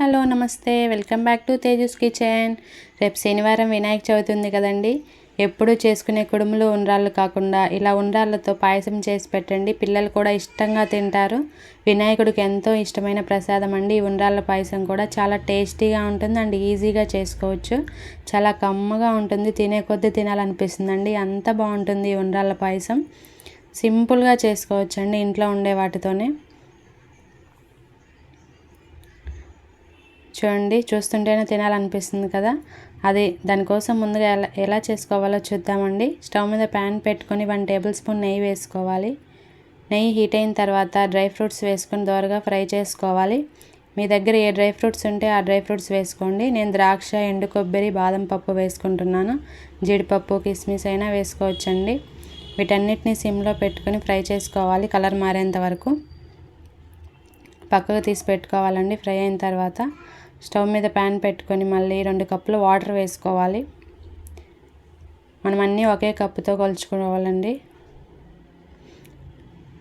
Hello namaste. Welcome back to Tejas kitchen. రేపు శనివారం వినాయక చవితి ఉంది కదండి. ఎప్పుడూ చేసుకునే కుడుములు ఉండ్రాళ్ళు కాకుండా ఇలా ఉండ్రాళ్ళతో పాయసం చేసి పెట్టండి. పిల్లలు కూడా ఇష్టంగా తింటారు. వినాయకుడికి ఎంతో ఇష్టమైన ప్రసాదం అండి. ఈ ఉండ్రాళ్ళ పాయసం కూడా చాలా టేస్టీగా ఉంటుంది అండ్ ఈజీగా చేసుకోవచ్చు. చాలా కమ్మగా ఉంటుంది. తినే కొద్దీ తినాలనిపిస్తుందండి. అంత బాగుంటుంది ఈ ఉండ్రాళ్ళ పాయసం. సింపుల్గా చేసుకోవచ్చండి ఇంట్లో ఉండే వాటితోనే. చూడండి చూస్తుంటేనే తినాలనిపిస్తుంది కదా. అది దానికోసం ముందుగా ఎలా ఎలా చేసుకోవాలో చూద్దామండి. స్టవ్ మీద ప్యాన్ పెట్టుకొని వన్ టేబుల్ స్పూన్ నెయ్యి వేసుకోవాలి. నెయ్యి హీట్ అయిన తర్వాత డ్రై ఫ్రూట్స్ వేసుకొని దోరగా ఫ్రై చేసుకోవాలి. మీ దగ్గర ఏ డ్రై ఫ్రూట్స్ ఉంటే ఆ డ్రై ఫ్రూట్స్ వేసుకోండి. నేను ద్రాక్ష ఎండు కొబ్బరి బాదం పప్పు వేసుకుంటున్నాను. జీడిపప్పు కిస్మిస్ అయినా వేసుకోవచ్చండి. వీటన్నిటిని సిమ్లో పెట్టుకొని ఫ్రై చేసుకోవాలి కలర్ మారేంత వరకు. పక్కకు తీసి పెట్టుకోవాలండి ఫ్రై అయిన తర్వాత. స్టవ్ మీద ప్యాన్ పెట్టుకొని మళ్ళీ రెండు కప్పులు వాటర్ వేసుకోవాలి. మనం అన్నీ ఒకే కప్పుతో కొలుచుకోవాలండి.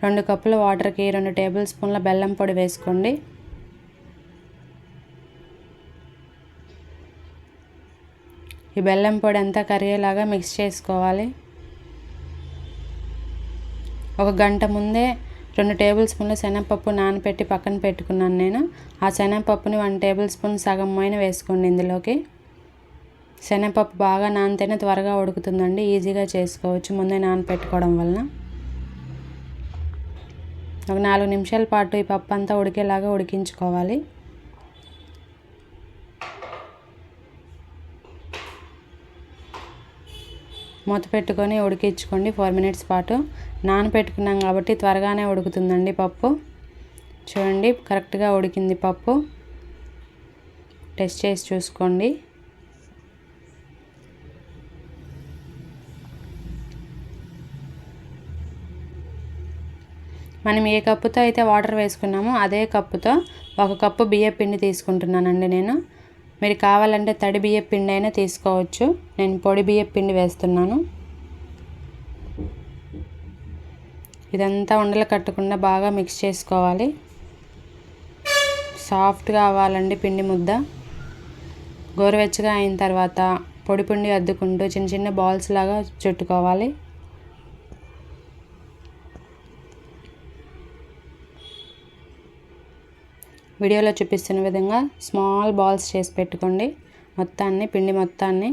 రెండు కప్పుల వాటర్కి రెండు టేబుల్ స్పూన్ల బెల్లం పొడి వేసుకోండి. ఈ బెల్లం పొడి అంతా కరిగేలాగా మిక్స్ చేసుకోవాలి. ఒక గంట ముందే రెండు టేబుల్ స్పూన్ల శనగపప్పు నానబెట్టి పక్కన పెట్టుకున్నాను నేను. ఆ శనగపప్పుని వన్ టేబుల్ స్పూన్ సగం మైన వేసుకోండి ఇందులోకి. శనగపప్పు బాగా నానితేనే త్వరగా ఉడుకుతుందండి. ఈజీగా చేసుకోవచ్చు ముందే నానపెట్టుకోవడం వలన. ఒక నాలుగు నిమిషాల పాటు ఈ పప్పు అంతా ఉడికేలాగా ఉడికించుకోవాలి. మూత పెట్టుకొని ఉడికించుకోండి ఫోర్ మినిట్స్ పాటు. నానపెట్టుకున్నాం కాబట్టి త్వరగానే ఉడుకుతుందండి పప్పు. చూడండి కరెక్ట్గా ఉడికింది పప్పు. టెస్ట్ చేసి చూసుకోండి. మనం ఏ కప్పుతో అయితే వాటర్ వేసుకున్నామో అదే కప్పుతో ఒక కప్పు బియ్య పిండి తీసుకుంటున్నానండి నేను. మీరు కావాలంటే తడి బియ్య పిండి అయినా తీసుకోవచ్చు. నేను పొడి బియ్య పిండి వేస్తున్నాను. ఇదంతా ఉండలు కట్టకుండా బాగా మిక్స్ చేసుకోవాలి. సాఫ్ట్గా అవ్వాలండి పిండి ముద్ద. గోరువెచ్చగా అయిన తర్వాత పొడి పిండి అద్దుకుంటూ చిన్న చిన్న బాల్స్ లాగా చుట్టుకోవాలి. వీడియోలో చూపిస్తున్న విధంగా స్మాల్ బాల్స్ చేసి పెట్టుకోండి. మొత్తాన్ని పిండి మొత్తాన్ని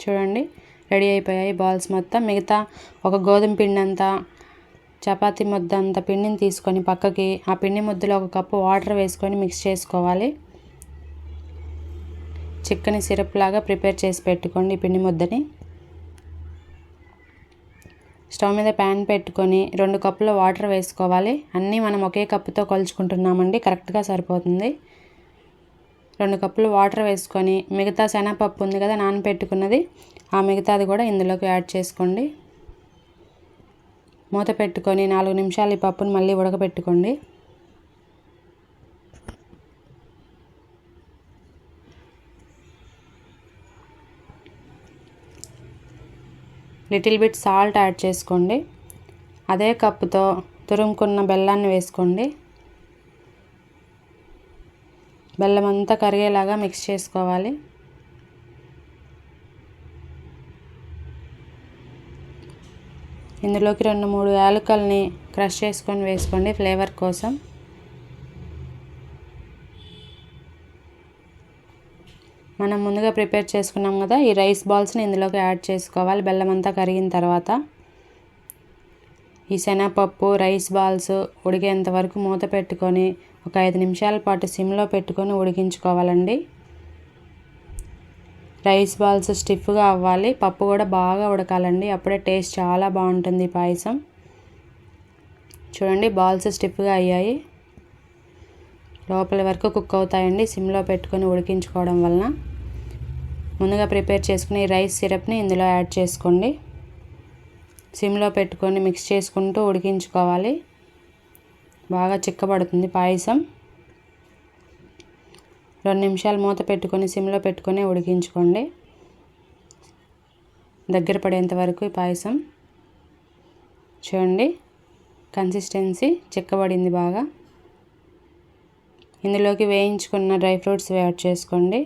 చూడండి. రెడీ అయిపోయాయి బాల్స్ మొత్తం. మిగతా ఒక గోధుమ పిండి అంతా చపాతి ముద్ద అంత పిండిని తీసుకొని పక్కకి ఆ పిండి ముద్దలో ఒక కప్పు వాటర్ వేసుకొని మిక్స్ చేసుకోవాలి. చిక్కని సిరప్ లాగా ప్రిపేర్ చేసి పెట్టుకోండి ఈ పిండి ముద్దని. స్టవ్ మీద ప్యాన్ పెట్టుకొని రెండు కప్పుల వాటర్ వేసుకోవాలి. అన్నీ మనం ఒకే కప్పుతో కొలుచుకుంటున్నామండి. కరెక్ట్గా సరిపోతుంది. రెండు కప్పులు వాటర్ వేసుకొని మిగతా శనగపప్పు ఉంది కదా నానపెట్టుకున్నది ఆ మిగతాది కూడా ఇందులోకి యాడ్ చేసుకోండి. మూత పెట్టుకొని నాలుగు నిమిషాలు ఈ పప్పును మళ్ళీ ఉడకబెట్టుకోండి. లిటిల్ బిట్ సాల్ట్ యాడ్ చేసుకోండి. అదే కప్పుతో తురుముకున్న బెల్లాన్ని వేసుకోండి. బెల్లం అంతా కరిగేలాగా మిక్స్ చేసుకోవాలి. ఇందులోకి రెండు మూడు యాలకల్ని క్రష్ చేసుకొని వేసుకోండి ఫ్లేవర్ కోసం. మనం ముందుగా ప్రిపేర్ చేసుకున్నాం కదా ఈ రైస్ బాల్స్ని ఇందులోకి యాడ్ చేసుకోవాలి. బెల్లం అంతా కరిగిన తర్వాత ఈ శనగపప్పు రైస్ బాల్స్ ఉడికేంత వరకు మూత పెట్టుకొని ఒక ఐదు నిమిషాల పాటు సిమ్లో పెట్టుకొని ఉడికించుకోవాలండి. రైస్ బాల్స్ స్టిఫ్గా అవ్వాలి. పప్పు కూడా బాగా ఉడకాలండి. అప్పుడే టేస్ట్ చాలా బాగుంటుంది పాయసం. చూడండి బాల్స్ స్టిఫ్గా అయ్యాయి. లోపల వరకు కుక్ అవుతాయండి. సిమ్లో పెట్టుకొని ఉడికించుకోవడం వలన. ముందుగా ప్రిపేర్ చేసుకుని రైస్ సిరప్ని ఇందులో యాడ్ చేసుకోండి. సిమ్లో పెట్టుకొని మిక్స్ చేసుకుంటూ ఉడికించుకోవాలి. బాగా చిక్కబడుతుంది పాయసం. రెండు నిమిషాలు మూత పెట్టుకొని సిమ్లో పెట్టుకొని ఉడికించుకోండి. దగ్గర పడేంత వరకు ఈ పాయసం. చూడండి కన్సిస్టెన్సీ చిక్కబడింది బాగా. ఇందులోకి వేయించుకున్న డ్రై ఫ్రూట్స్ యాడ్ చేసుకోండి.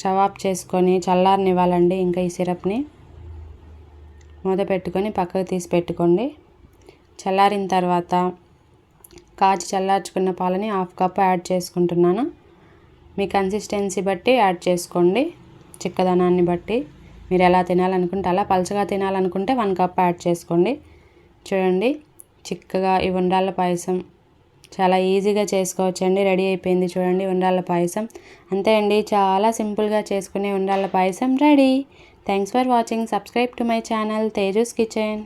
స్టవ్ ఆఫ్ చేసుకొని చల్లారనివ్వాలండి ఇంకా ఈ సిరప్ని. మూత పెట్టుకొని పక్కకు తీసి పెట్టుకోండి. చల్లారిన తర్వాత కాచి చల్లార్చుకున్న పాలని హాఫ్ కప్ యాడ్ చేసుకుంటున్నాను. మీ కన్సిస్టెన్సీ బట్టి యాడ్ చేసుకోండి. చిక్కదనాన్ని బట్టి. మీరు ఎలా తినాలనుకుంటే అలా పలచగా తినాలనుకుంటే వన్ కప్ యాడ్ చేసుకోండి. చూడండి చిక్కగా ఈ ఉండాల పాయసం చాలా ఈజీగా చేసుకోవచ్చండి. రెడీ అయిపోయింది చూడండి ఉండాల పాయసం. అంతే అండి చాలా సింపుల్గా చేసుకునే ఉండాల payasam ready. Thanks for watching subscribe to my channel Tejas kitchen